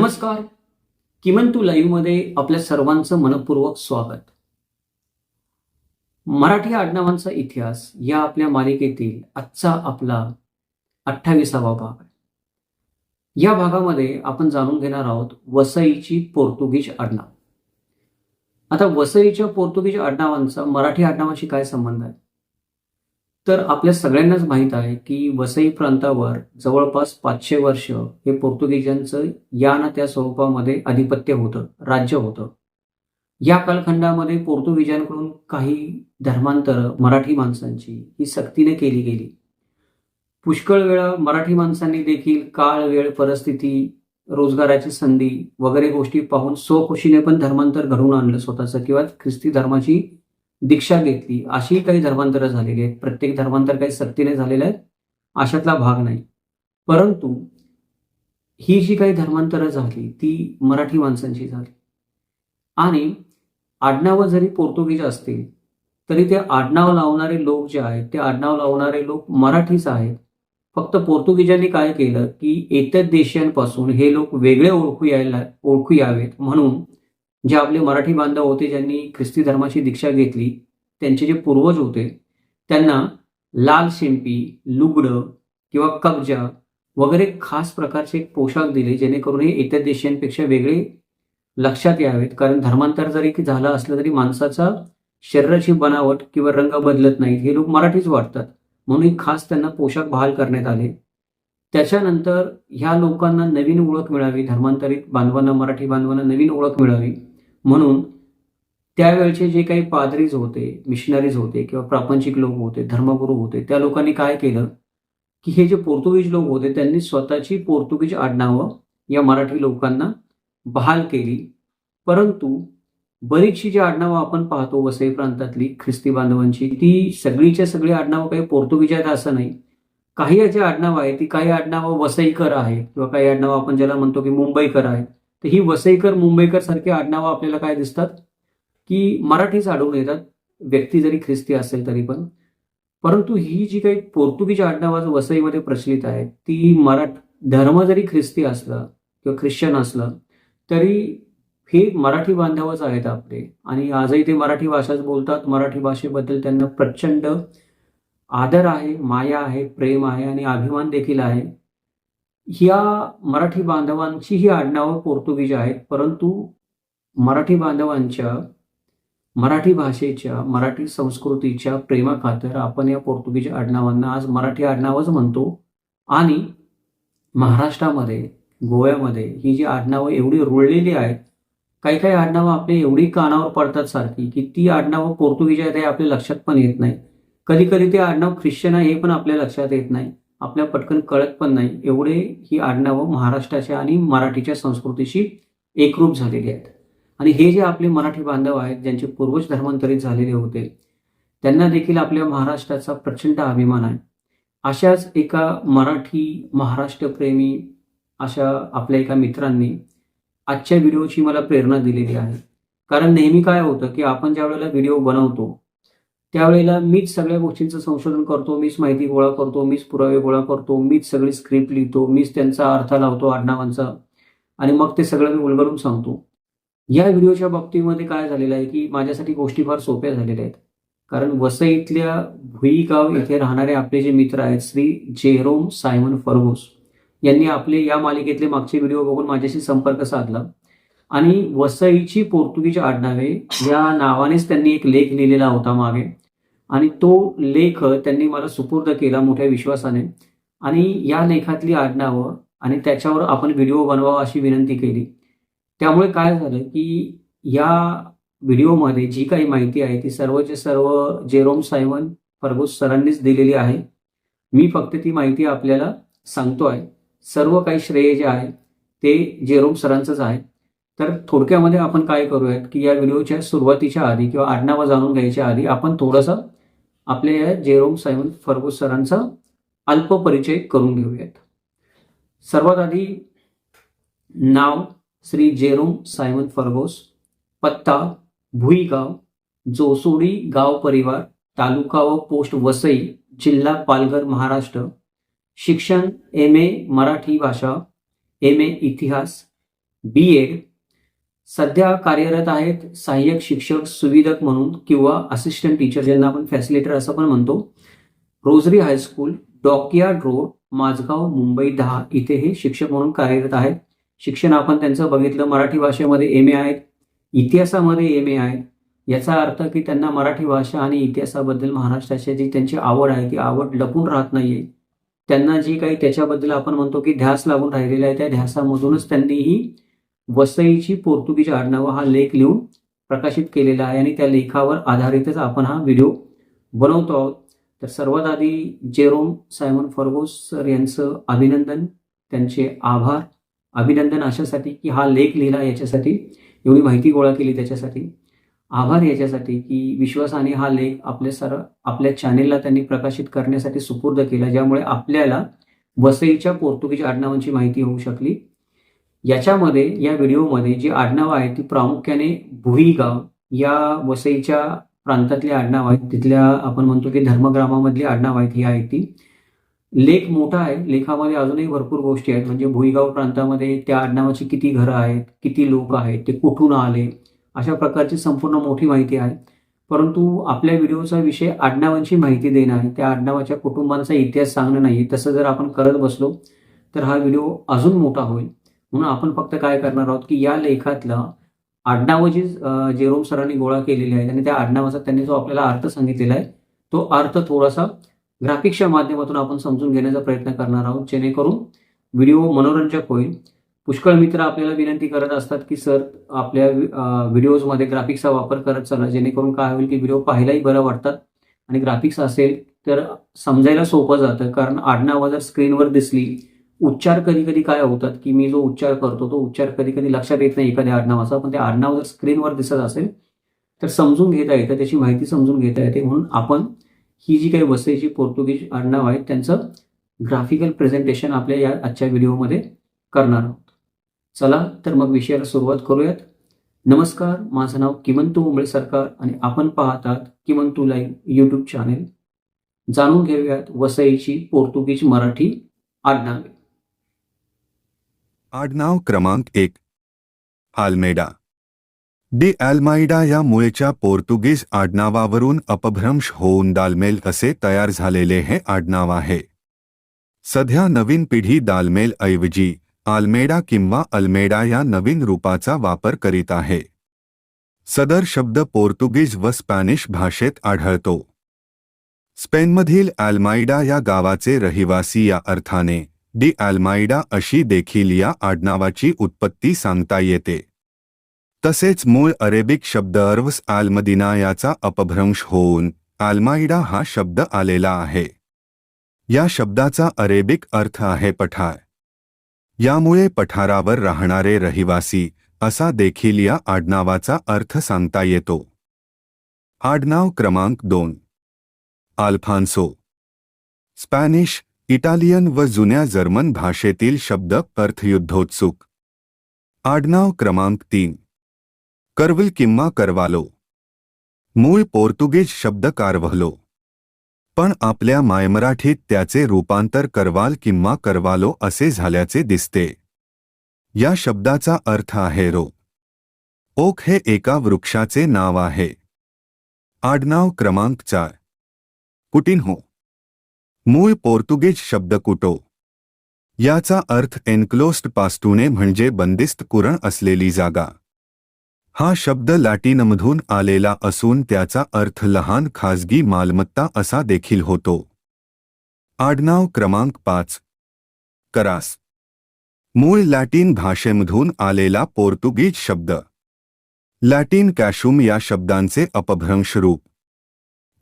नमस्कार. किमंतू तू मध्ये आपल्या सर्वांचं मनपूर्वक स्वागत. मराठी आडनावांचा इतिहास या आपल्या मालिकेतील आजचा आपला अठ्ठावीसावा भाग आहे. या भागामध्ये आपण जाणून घेणार आहोत वसईची पोर्तुगीज आडनाव. आता वसईच्या पोर्तुगीज आडनावांचा मराठी आडनावाशी काय संबंध आहे? तर आपल्या सगळ्यांनाच माहीत आहे की वसई प्रांतावर जवळपास पाचशे वर्ष हे पोर्तुगीजांचं या ना त्या स्वरूपामध्ये आधिपत्य होतं राज्य होतं. या कालखंडामध्ये पोर्तुगीजांकडून काही धर्मांतर मराठी माणसांची ही सक्तीने केली गेली. पुष्कळ वेळा मराठी माणसांनी देखील काळ वेळ परिस्थिती रोजगाराची संधी वगैरे गोष्टी पाहून स्वखुशीने पण धर्मांतर घडवून आणलं स्वतःचं किंवा ख्रिस्ती धर्माची दीक्षा घेतली. अशी काही धर्मांतरं झालेली आहेत. प्रत्येक धर्मांतर काही सक्तीने झालेलं आहे अशातला भाग नाही. परंतु ही जी काही धर्मांतरं झाली ती मराठी माणसांची झाली. आणि आडनावं जरी पोर्तुगीज असतील तरी ते आडनाव लावणारे लोक जे आहेत ते आडनाव लावणारे लोक मराठीच आहेत. फक्त पोर्तुगीजांनी काय केलं की इतर देशांपासून हे लोक वेगळे ओळखू यायला ओळखू यावेत. म्हणून जे आपले मराठी बांधव होते ज्यांनी ख्रिस्ती धर्माची दीक्षा घेतली त्यांचे जे पूर्वज होते त्यांना लाल शिंपी लुगडं किंवा कब्जा वगैरे खास प्रकारचे एक पोशाख दिले जेणेकरून हे इतर देशांपेक्षा वेगळे लक्षात यावेत. कारण धर्मांतर जरी झालं असलं तरी माणसाचा शरीराची बनावट किंवा रंग बदलत नाहीत हे लोक मराठीच वाटतात. म्हणून एक खास त्यांना पोशाख बहाल करण्यात आले. त्याच्यानंतर ह्या लोकांना नवीन ओळख मिळावी धर्मांतरित बांधवांना मराठी बांधवांना नवीन ओळख मिळावी. म्हणून त्यावेळचे जे काही पादरीज होते मिशनरीज होते किंवा प्रापंचिक लोक होते धर्मगुरू होते त्या लोकांनी काय केलं की हे जे पोर्तुगीज लोक होते त्यांनी स्वतःची पोर्तुगीज आडनावं या मराठी लोकांना बहाल केली. परंतु बरीचशी जी आडनावं आपण पाहतो वसई प्रांतातली ख्रिस्ती बांधवांची ती सगळीच्या सगळी आडनावं काही पोर्तुगीज आहेत असं नाही. काही याची आडनावं आहे ती काही आडनावं वसईकर आहे किंवा काही आडनावं आपण ज्याला म्हणतो की मुंबईकर आहे तर ही वसईकर मुंबईकर सारखी आडनावं आपल्याला काय दिसतात? की मराठीच आढळून येतात. व्यक्ती जरी ख्रिस्ती असेल तरी पण. परंतु ही जी काही पोर्तुगीज आडनावं वसईमध्ये प्रचलित आहे ती मराठ धर्म जरी ख्रिस्ती असलं किंवा ख्रिश्चन असलं तरी हे मराठी बांधवच आहेत आपले. आणि आजही ते मराठी भाषाच बोलतात. मराठी भाषेबद्दल त्यांना प्रचंड आदर आहे माया आहे प्रेम आहे आणि अभिमान देखील आहे. ह्या मराठी बांधवांची ही आडनावं पोर्तुगीज आहेत परंतु मराठी बांधवांच्या मराठी भाषेच्या मराठी संस्कृतीच्या प्रेमाखातर आपण या पोर्तुगीज आडनावांना आज मराठी आडनावच म्हणतो. आणि महाराष्ट्रामध्ये गोव्यामध्ये ही जी आडनावं एवढी रुळलेली आहेत काही काही आडनावं आपले एवढी कानावर पडतात सारखी की ती आडनावं पोर्तुगीज आहेत हे आपल्या लक्षात पण येत नाही. कधी कधी ते आडनाव ख्रिश्चन आहे हे पण आपल्या लक्षात येत नाही. आपल्या पटकन कळत पण नाही. एवढे ही आडनावं महाराष्ट्राच्या आणि मराठीच्या संस्कृतीशी एकरूप झालेली आहेत. आणि हे जे आपले मराठी बांधव आहेत ज्यांचे पूर्वज धर्मांतरित झालेले होते त्यांना देखील आपल्या महाराष्ट्राचा प्रचंड अभिमान आहे. अशाच एका मराठी महाराष्ट्रप्रेमी अशा आपल्या एका मित्रांनी आजच्या व्हिडिओची मला प्रेरणा दिलेली आहे. कारण नेहमी काय होतं की आपण ज्या वेळेला व्हिडिओ बनवतो त्यावेळेला मीच सगळ्या गोष्टींचं संशोधन करतो मीच माहिती गोळा करतो मीच पुरावे गोळा करतो मीच सगळी स्क्रिप्ट लिहितो मीच त्यांचा अर्थ लावतो आडनावांचा आणि मग ते सगळं मी उलगडून सांगतो. या व्हिडिओच्या बाबतीमध्ये काय झालेलं आहे की माझ्यासाठी गोष्टी फार सोप्या झालेल्या आहेत. कारण वसईतल्या भुईगाव इथे राहणारे आपले जे मित्र आहेत श्री जेरोम सायमन फर्गोस यांनी आपले या मालिकेतले मागचे व्हिडिओ बघून माझ्याशी संपर्क साधला. आणि वसईची पोर्तुगीज आडनावे या नावानेच त्यांनी एक लेख लिहिलेला होता मागे. आणि तो लेख त्यांनी मला सुपूर्द केला मोठ्या विश्वासाने. आणि या लेखातली आडनावं आणि त्याच्यावर आपण व्हिडिओ बनवावा अशी विनंती केली. त्यामुळे काय झालं की या व्हिडिओमध्ये जी काही माहिती आहे ती सर्वचे सर्व जेरोम सायमन फर्गोस सरांनीच दिलेली आहे. मी फक्त ती माहिती आपल्याला सांगतो आहे. सर्व काही श्रेय जे आहे ते जेरोम सरांचंच आहे. तर थोडक्यामध्ये आपण काय करूयात की या व्हिडिओच्या सुरुवातीच्या आधी किंवा आडनावं जाणून घ्यायच्या आधी आपण थोडंसं आपल्या या जेरोम सायमन फर्गोस सरांचा अल्प परिचय करून घेऊयात. सर्वात आधी नाव श्री जेरोम सायमन फर्गोस पत्ता भुईगाव जोसोडी गाव परिवार तालुका व पोस्ट वसई जिल्हा पालघर महाराष्ट्र. शिक्षण एम ए मराठी भाषा एम ए इतिहास बी एड सध्या कार्यरत आहेत सहाय्यक शिक्षक सुविधक म्हणून किंवा असिस्टंट टीचर ज्यांना आपण फॅसिलिटर असं पण म्हणतो. Rosary high school dockyard road Mazgaon Mumbai दहा इथे हे शिक्षक म्हणून कार्यरत आहेत. शिक्षण आपण त्यांचं बघितलं मराठी भाषेमध्ये एम ए आहेत. इतिहासामध्ये एम ए आहेत. याचा अर्थ की त्यांना मराठी भाषा आणि इतिहासाबद्दल महाराष्ट्राची जी त्यांची आवड आहे ती आवड लपून राहत नाहीये. त्यांना जी काही त्याच्याबद्दल आपण म्हणतो की ध्यास लागून राहिलेला आहे त्या ध्यासामधूनच त्यांनी ही वसईची पोर्तुगीज आडनावं हा लेख लिहून प्रकाशित केलेला आहे आणि त्या लेखावर आधारितच आपण हा व्हिडिओ बनवतो आहोत. तर सर्वात आधी जेरोम सायमन फर्गोस सर यांचं अभिनंदन त्यांचे आभार अभिनंदन अशासाठी की हा लेख लिहिला याच्यासाठी एवढी माहिती गोळा केली त्याच्यासाठी. आभार याच्यासाठी की विश्वासाने हा लेख आपल्या सर आपल्या चॅनेलला त्यांनी प्रकाशित करण्यासाठी सुपूर्द केला ज्यामुळे आपल्याला वसईच्या पोर्तुगीज आडनावांची माहिती होऊ शकली. याच्यामध्ये या व्हिडिओमध्ये जी आडनावं आहेत ती प्रामुख्याने भुईगाव या वसईच्या प्रांतातली आडनाव आहेत. तिथल्या आपण म्हणतो की धर्मग्रामामधली आडनाव आहेत ही आहेत ती. लेख मोठा आहे. लेखामध्ये अजूनही भरपूर गोष्टी आहेत. म्हणजे भुईगाव प्रांतामध्ये त्या आडनावाची किती घरं आहेत किती लोक आहेत ते कुठून आले अशा प्रकारची संपूर्ण मोठी माहिती आहे. परंतु आपल्या व्हिडिओचा विषय आडनावांची माहिती देणं आहे. त्या आडनावाच्या कुटुंबांचा इतिहास सांगणं नाही. तसं जर आपण करत बसलो तर हा व्हिडिओ अजून मोठा होईल. म्हणून आपण फक्त काय करणार आहोत की या लेखातलं आडनावं जी जेरोम सरांनी गोळा केलेली आहेत आणि त्या आडनावाचा त्यांनी जो आपल्याला अर्थ सांगितलेला आहे तो अर्थ थोडासा ग्राफिक्सच्या माध्यमातून आपण समजून घेण्याचा प्रयत्न करणार आहोत जेणेकरून व्हिडिओ मनोरंजक होईल. पुष्कळ मित्र आपल्याला विनंती करत असतात की सर आपल्या व्हिडिओजमध्ये ग्राफिक्सचा वापर करत चला जेणेकरून काय होईल की व्हिडिओ पाहायलाही बरं वाटतात आणि ग्राफिक्स असेल तर समजायला सोपं जातं कारण आडनावं जर स्क्रीनवर दिसली उच्चार कधी कधी काय होतात की मी जो उच्चार करतो तो उच्चार कधी कधी लक्षात येत नाही एखाद्या आडनावाचा पण ते आडनाव जर स्क्रीनवर दिसत असेल तर समजून घेता येतं त्याची माहिती समजून घेता येते. म्हणून आपण ही जी काही वसईची पोर्तुगीज आडनाव आहेत त्यांचं ग्राफिकल प्रेझेंटेशन आपल्या या आजच्या व्हिडिओमध्ये करणार आहोत. चला तर मग विषयाला सुरुवात करूयात. नमस्कार माझं नाव किमंतू उंबळे सरकार आणि आपण पाहतात किमंतू लाईव्ह यूट्यूब चॅनेल जाणून घेऊयात वसईची पोर्तुगीज मराठी आडनावे. आडनाव क्रमांक एक. आल्मेडा. डी अल्माइडा या मूळच्या पोर्तुगीज आडनावावरून अपभ्रंश होऊन दालमेल असे तयार झालेले हे आडनाव आहे. सध्या नवीन पिढी दालमेल ऐवजी आल्मेडा किंवा अल्मेडा या नवीन रूपाचा वापर करीत आहे. सदर शब्द पोर्तुगीज व स्पॅनिश भाषेत आढळतो. स्पेनमधील अल्माइडा या गावाचे रहिवासी या अर्थाने डी अल्माइडा अशी देखील या आडनावाची उत्पत्ती सांगता येते. तसेच मूळ अरेबिक शब्द अर्वस आलमदिना याचा अपभ्रंश होऊन आल्माइडा हा शब्द आलेला आहे. या शब्दाचा अरेबिक अर्थ आहे पठार. यामुळे पठारावर राहणारे रहिवासी असा देखील या आडनावाचा अर्थ सांगता येतो. आडनाव क्रमांक दोन. आल्फान्सो स्पॅनिश इटालियन व जुन्या जर्मन भाषेतील शब्द अर्थयुद्धोत्सुक. आडनाव क्रमांक तीन. कर्विल किंवा करवालो. मूळ पोर्तुगीज शब्द कारवहलो. पण आपल्या मायमराठीत त्याचे रूपांतर करवाल किंवा करवालो असे झाल्याचे दिसते. या शब्दाचा अर्थ आहे रो. ओक हे एका वृक्षाचे नाव आहे. आडनाव क्रमांक चार. कुटिन्हो. मूळ पोर्तुगीज शब्द कुटो. याचा अर्थ एन्क्लोस्ड पास्तुने म्हणजे बंदिस्त कुरण असलेली जागा. हा शब्द लॅटिनमधून आलेला असून त्याचा अर्थ लहान खाजगी मालमत्ता असा देखील होतो. आडनाव क्रमांक पाच. करास. मूळ लॅटिन भाषेमधून आलेला पोर्तुगीज शब्द. लॅटिन कॅशुम या शब्दांचे अपभ्रंश रूप.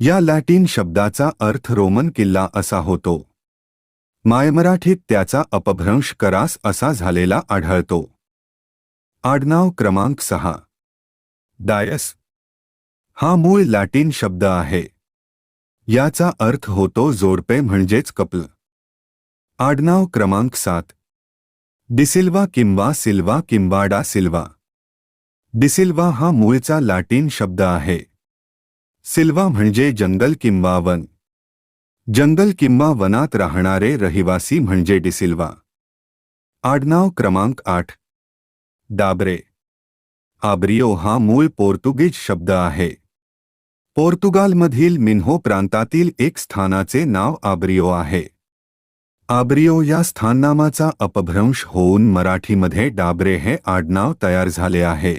या लॅटिन शब्दाचा अर्थ रोमन किल्ला असा होतो. मायमराठीत त्याचा अपभ्रंश करास असा झालेला आढळतो. आडनाव क्रमांक सहा. डायस. हा मूळ लॅटिन शब्द आहे. याचा अर्थ होतो जोडपे म्हणजेच कपल. आडनाव क्रमांक सात. डिसिल्वा किंवा सिल्वा किंवा डा सिल्वा. डिसिल्वा हा मूळचा लॅटिन शब्द आहे. सिल्वा म्हणजे जंगल किंवा वन. जंगल किंवा वनात राहणारे रहिवासी म्हणजे डिसिल्वा आडनाव क्रमांक आठ. डाबरे. आब्रियो हा मूळ पोर्तुगीज शब्द आहे. पोर्तुगालमधील मिन्हो प्रांतातील एक स्थानाचे नाव आब्रियो आहे. आब्रियो या स्थाननामाचा अपभ्रंश होऊन मराठीमध्ये डाबरे हे आडनाव तयार झाले आहे.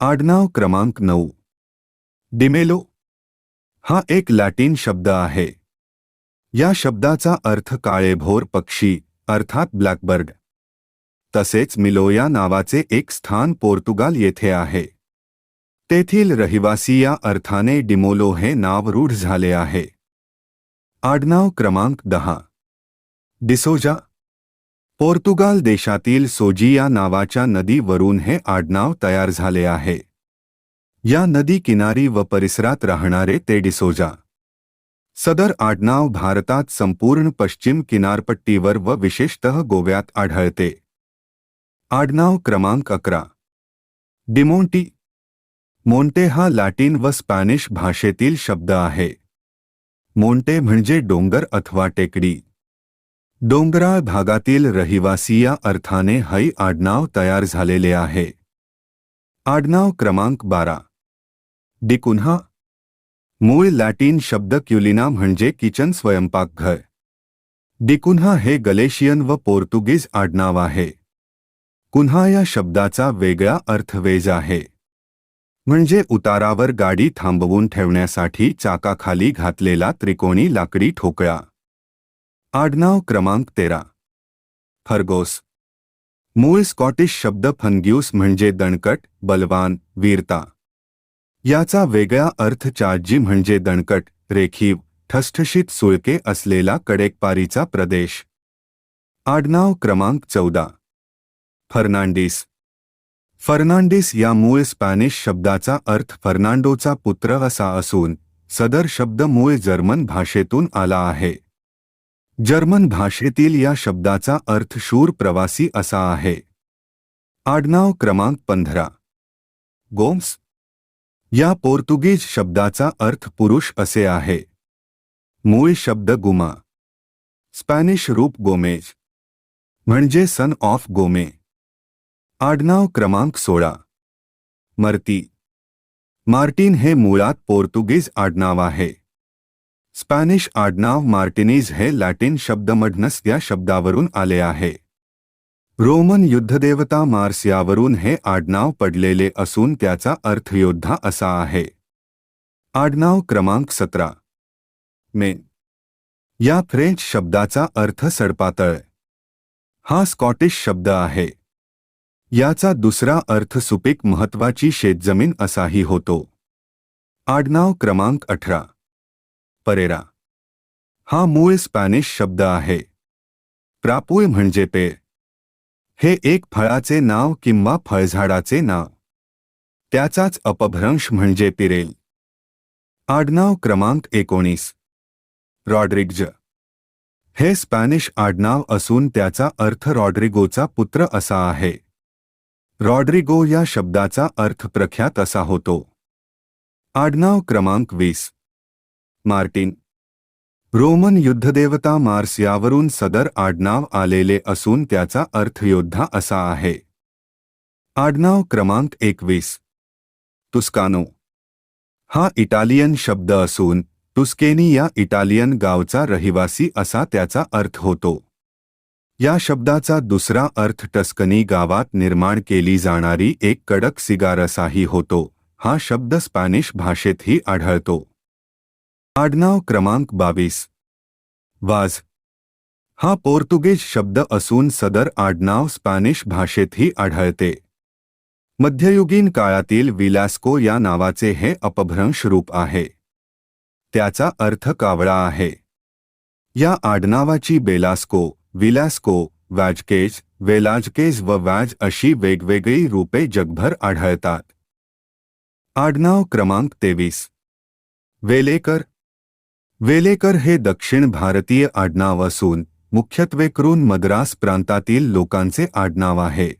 आडनाव क्रमांक नऊ. डिमेलो हा एक लॅटिन शब्द आहे. या शब्दाचा अर्थ काळेभोर पक्षी अर्थात ब्लॅकबर्ड. तसेच मिलोया नावाचे एक स्थान पोर्तुगाल येथे आहे. तेथील रहिवासी या अर्थाने डिमोलो हे नाव रूढ झाले आहे. आडनाव क्रमांक दहा. डिसोजा. पोर्तुगाल देशातील सोजी या नावाच्या नदीवरून हे आडनाव तयार झाले आहे. या नदी किनारी व परिसरात राहणारे ते डिसोजा. सदर आडनाव भारतात संपूर्ण पश्चिम किनारपट्टीवर व विशेषतः गोव्यात आढळते. आडनाव क्रमांक अकरा. डिमोंटी. मोंटे हा लॅटिन व स्पॅनिश भाषेतील शब्द आहे. मोंटे म्हणजे डोंगर अथवा टेकडी. डोंगराळ भागातील रहिवासी या अर्थाने हई आडनाव तयार झालेले आहे. आडनाव क्रमांक बारा. डिकुन्हा मूळ लॅटिन शब्द क्युलिना म्हणजे किचन स्वयंपाकघर. डिकुन्हा हे गलेशियन व पोर्तुगीज आडनाव आहे. कुन्हा या शब्दाचा वेगळा अर्थ वेज आहे. म्हणजे उतारावर गाडी थांबवून ठेवण्यासाठी चाकाखाली घातलेला त्रिकोणी लाकडी ठोकळा. आडनाव क्रमांक तेरा. फर्गोस. मूळ स्कॉटिश शब्द फंग्यूस म्हणजे दणकट बलवान वीरता. याचा वेगळा अर्थ चाजी म्हणजे दणकट रेखीव ठसठशीत सुळके असलेला कडेकपारीचा प्रदेश. आडनाव क्रमांक चौदा. फर्नांडिस. फर्नांडिस या मूळ स्पॅनिश शब्दाचा अर्थ फर्नांडोचा पुत्र असा असून सदर शब्द मूळ जर्मन भाषेतून आला आहे. जर्मन भाषेतील या शब्दाचा अर्थ शूर प्रवासी असा आहे. आडनाव क्रमांक पंधरा. गोम्स. या पोर्तुगीज शब्दाचा अर्थ पुरुष असे आहे. मूळ शब्द गुमा. स्पॅनिश रूप गोमेज. म्हणजे सन ऑफ गोमे. आडनाव क्रमांक सोळा. मर्ती. मार्टिन हे मुळात पोर्तुगीज आडनाव आहे. स्पॅनिश आडनाव मार्टिनीज हे लॅटिन शब्दमढनस या शब्दावरून आले आहे. रोमन युद्धदेवता मार्स यावरून हे आडनाव पडलेले असून त्याचा अर्थ योद्धा असा आहे. आडनाव क्रमांक सतरा. मेन. या फ्रेंच शब्दाचा अर्थ सडपातळ. हा स्कॉटिश शब्द आहे. याचा दुसरा अर्थ सुपीक महत्वाची शेतजमीन असाही होतो. आडनाव क्रमांक अठरा. परेरा. हा मूळ स्पॅनिश शब्द आहे. प्रापूळ म्हणजे पेर. हे एक फळाचे नाव किंवा फळझाडाचे नाव. त्याचाच अपभ्रंश म्हणजे पिरेल. आडनाव क्रमांक एकोणीस. रॉड्रिग्ज. हे स्पॅनिश आडनाव असून त्याचा अर्थ रॉड्रिगोचा पुत्र असा आहे. रॉड्रिगो या शब्दाचा अर्थ प्रख्यात असा होतो. आडनाव क्रमांक वीस. मार्टिन. रोमन युद्धदेवता मार्स यावरून सदर आडनाव आलेले असून त्याचा अर्थ योद्धा असा आहे. आडनाव क्रमांक एकवीस. तुस्कानो. हा इटालियन शब्द असून टुस्केनी या इटालियन गावचा रहिवासी असा त्याचा अर्थ होतो. या शब्दाचा दुसरा अर्थ टस्कनी गावात निर्माण केली जाणारी एक कडक सिगार असाही होतो. हा शब्द स्पॅनिश भाषेतही आढळतो. आडनाव क्रमांक बावीस. वाज. हा पोर्तुगीज शब्द असून सदर आडनाव स्पॅनिश भाषेतही आढळते. मध्ययुगीन काळातील विलास्को या नावाचे हे अपभ्रंश रूप आहे. त्याचा अर्थ कावळा आहे. या आडनावाची बेलास्को विलास्को वॅजकेज वेलाजकेज व वॅज अशी वेगवेगळी रूपे जगभर आढळतात. आडनाव क्रमांक तेवीस. वेलेकर वेलेकर हे दक्षिण भारतीय आडनाव असून मुख्यत्वे करून मद्रास प्रांतातील लोकांचे आडनाव आहे.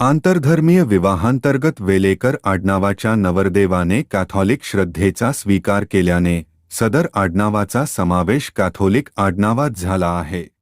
आंतरधर्मीय विवाहांतर्गत वेलेकर आडनावाच्या नवरदेवाने कॅथॉलिक श्रद्धेचा स्वीकार केल्याने सदर आडनावाचा समावेश कॅथोलिक आडनावात झाला आहे.